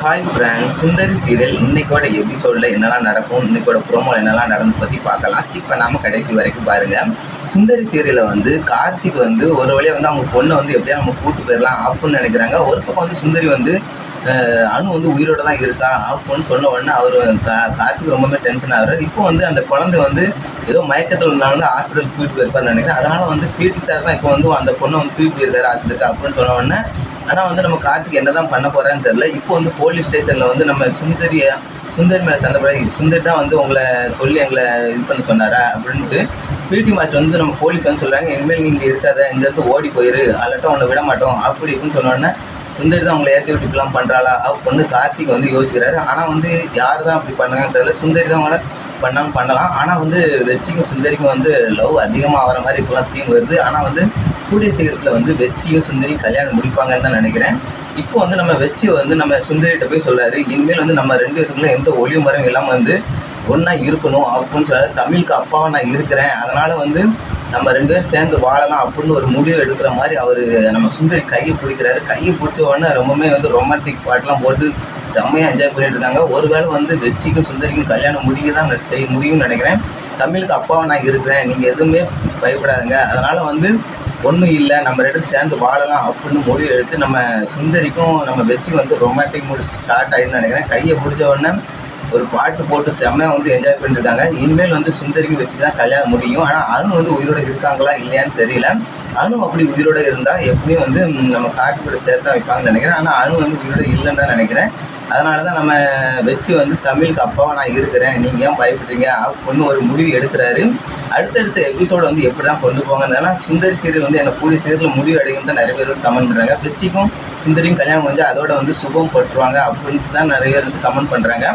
Hi friends Sundari serial இன்னைக்கோட எபிசோடில் என்னெல்லாம் நடக்கும் இன்னைக்கோட ப்ரோமோ என்னெல்லாம் நடந்து பற்றி பார்க்கலாம். ஸ்கிப் பண்ணாமல் கடைசி வரைக்கும் பாருங்கள் சுந்தரி சீரியலில் வந்து கார்த்திக் வந்து ஒரு வழியாக வந்து அவங்க பொண்ணை வந்து எப்படியா நம்ம கூட்டு போயிடலாம் அப்படின்னு நினைக்கிறாங்க. ஒரு பக்கம் வந்து சுந்தரி வந்து அணு வந்து உயிரோட தான் இருக்கா அப்படின்னு சொன்ன உடனே அவர் கா கார்த்திக் ரொம்பவே டென்ஷன் ஆகுறாரு இப்போ வந்து அந்த குழந்தை வந்து ஏதோ மயக்கத்தில் இருந்தாலும் வந்து ஹாஸ்பிட்டல் தூக்கிட்டு போயிருப்பார்னு நினைக்கிறேன். அதனால் வந்து பிடி சார் தான் இப்போ வந்து அந்த பொண்ணை வந்து தூக்கிட்டு போயிருக்காரு ஆஸ்பத்திரிக்கு அப்படின்னு சொன்ன உடனே ஆனால் வந்து நம்ம கார்த்திக் என்ன தான் பண்ண போகிறான்னு தெரில இப்போ வந்து போலீஸ் ஸ்டேஷனில் வந்து நம்ம சுந்தரியை சுந்தரி மேலே சண்டைப்பட சுந்தர் தான் வந்து உங்களை சொல்லி எங்களை இது பண்ண சொன்னாரா அப்படின்ட்டு பிடி மாஸ்டர் வந்து நம்ம போலீஸ் வந்து சொல்கிறாங்க இனிமேல் நீங்கள் இருக்காத இங்கேருந்து ஓடி போயிரு அல்லாட்டும் உன்னை விட மாட்டோம் அப்படி இப்படின்னு சொன்னோடனே சுந்தர் சுந்தரி தான் உங்களை ஏற்றி விட்டு பண்ணுறாளா அப்படின்னு கார்த்திக் வந்து யோசிக்கிறாரு. ஆனால் வந்து யார் தான் அப்படி பண்ணாங்கன்னு தெரியல. சுந்தரி தான் கூட பண்ணாலும் பண்ணலாம். ஆனால் வந்து வெற்றிக்கும் சுந்தரிக்கும் வந்து லவ் அதிகமாக ஆகிற மாதிரி இப்போலாம் சீன் வருது. ஆனால் வந்து கூடிய சீக்கிரத்தில் வந்து வெற்றியும் சுந்தரி கல்யாணம் முடிப்பாங்கன்னு தான் நினைக்கிறேன். இப்போ வந்து நம்ம வெற்றி வந்து நம்ம சுந்தரிகிட்ட போய் சொல்கிறாரு இனிமேல் வந்து நம்ம ரெண்டு பேருக்குள்ள எந்த ஒளிவு மரம் இல்லாமல் வந்து ஒன்றா இருக்கணும். அப்படின்னு சொல்றாரு. தமிழுக்கு அப்பாவை நான் இருக்கிறேன். அதனால் வந்து நம்ம ரெண்டு பேரும் சேர்ந்து வாழலாம் அப்படின்னு ஒரு முடிவு எடுக்கிற மாதிரி அவர் நம்ம சுந்தரி கையை பிடிக்கிறாரு. கையை பிடிச்ச உடனே ரொம்பவுமே வந்து ரொமான்டிக் பாட்டெலாம் போட்டு செம்மையாக என்ஜாய் பண்ணிட்டு இருக்காங்க. ஒருவேளை வந்து வெற்றிக்கும் சுந்தரிக்கும் கல்யாணம் முடிக்க தான் செய்ய முடியும்னு நினைக்கிறேன். தமிழுக்கு அப்பாவை நான் இருக்கிறேன். நீங்கள் எதுவுமே பயப்படாதுங்க. அதனால் வந்து ஒன்றும் இல்லை. நம்ம ரெண்டு சேர்ந்து வாழலாம் அப்படின்னு முடிவு எடுத்து நம்ம சுந்தரிக்கும் நம்ம வெற்றிக்கும் வந்து ரொமான்டிக் மூடி ஸ்டார்ட் ஆகிடுன்னு நினைக்கிறேன். கையை பிடிச்ச உடனே ஒரு பாட்டு போட்டு செம்மையாக வந்து என்ஜாய் பண்ணிட்டு இருக்காங்க இனிமேல் வந்து சுந்தரிக்கு வச்சு தான் கல்யாணம் முடியும். ஆனால் அணு வந்து உயிரோட இருக்காங்களா இல்லையான்னு தெரியல. அணு அப்படி உயிரோட இருந்தால் எப்படியும் வந்து நம்ம காட்டு கூட சேர்த்தா வைப்பாங்கன்னு நினைக்கிறேன். ஆனால் அணு வந்து உயிரோட இல்லைன்னு தான் நினைக்கிறேன். அதனால தான் நம்ம வச்சு வந்து தமிழுக்கு அப்பாவை நான் இருக்கிறேன். நீங்கள் ஏன் பயப்படுறீங்க? அப்படின்னு ஒரு முடிவு எடுக்கிறாரு. அடுத்தடுத்த எபிசோட வந்து எப்படி தான் கொண்டு போங்கன்னா சுந்தரி சீரியல் வந்து எனக்கு கூடிய சீரியல் முடிவு அடையும் தான் நிறைய பேர் வந்து கமெண்ட் பண்ணுறாங்க வெற்றிக்கும் சுந்தரியும் கல்யாணம் கொஞ்சம் அதோட வந்து சுபம் பட்டுருவாங்க அப்படின்ட்டு தான் நிறைய பேர் வந்து கமெண்ட் பண்ணுறாங்க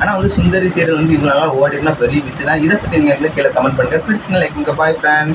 ஆனால் வந்து சுந்தரி சீரியல் வந்து இவ்வளோ நாளாக ஓடினா பெரிய விஷயம் தான் இதை பற்றி நீங்கள் கீழே கமெண்ட் பண்ணுங்கள் பிடிச்சிங்க லைக் உங்கள் பாய் ஃப்ரெண்ட்